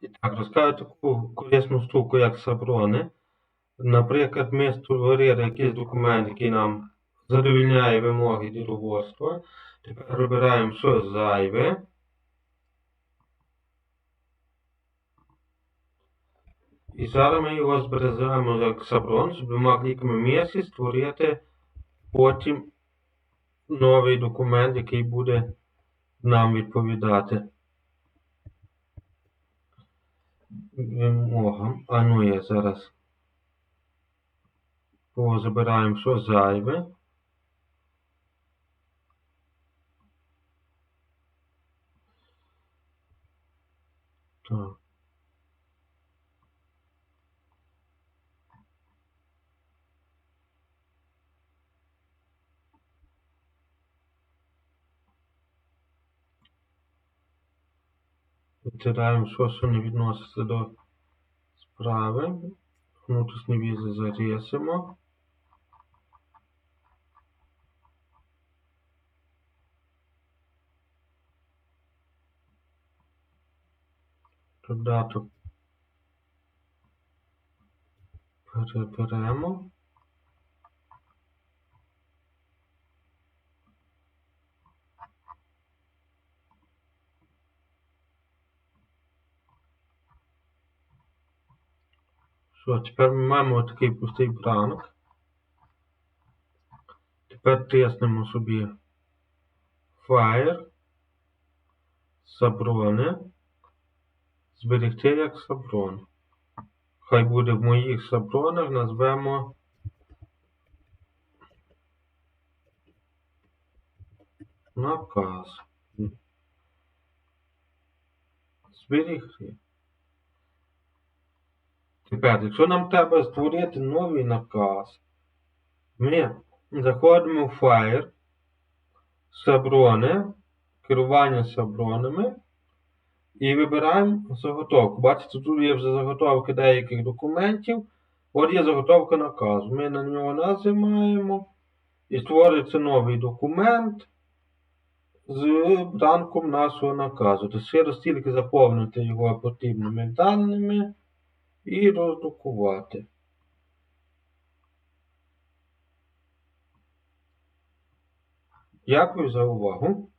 І так, розкажу таку корисну штуку, як саброни. Наприклад, ми створили якийсь документ, який нам задовільняє вимоги діловодства. Тепер вибираємо що зайве. І зараз ми його збережемо як саброн, з двома кліками місці створити потім новий документ, який буде нам відповідати вимогам. А ну я зараз позабираємо, що зайве. Так. Витираємо, що, що не відноситься до справи. Внутрішні візи зарісимо. Додаток переберемо. Що, тепер ми маємо такий пустий бланк. Тепер тиснемо собі Fire, Саброни, зберегти як саброн. Хай буде в моїх сабронах, назвемо наказ. Зберегти. Тепер, якщо нам треба створити новий наказ, ми заходимо в Fire, Саброни, керування сабронами і вибираємо заготовку. Бачите, тут є вже заготовки деяких документів. От є заготовка наказу. Ми на нього нажимаємо і створюється новий документ з бланком нашого наказу. Тобто стільки заповнити його потрібними даними і роздрукувати. Дякую за увагу.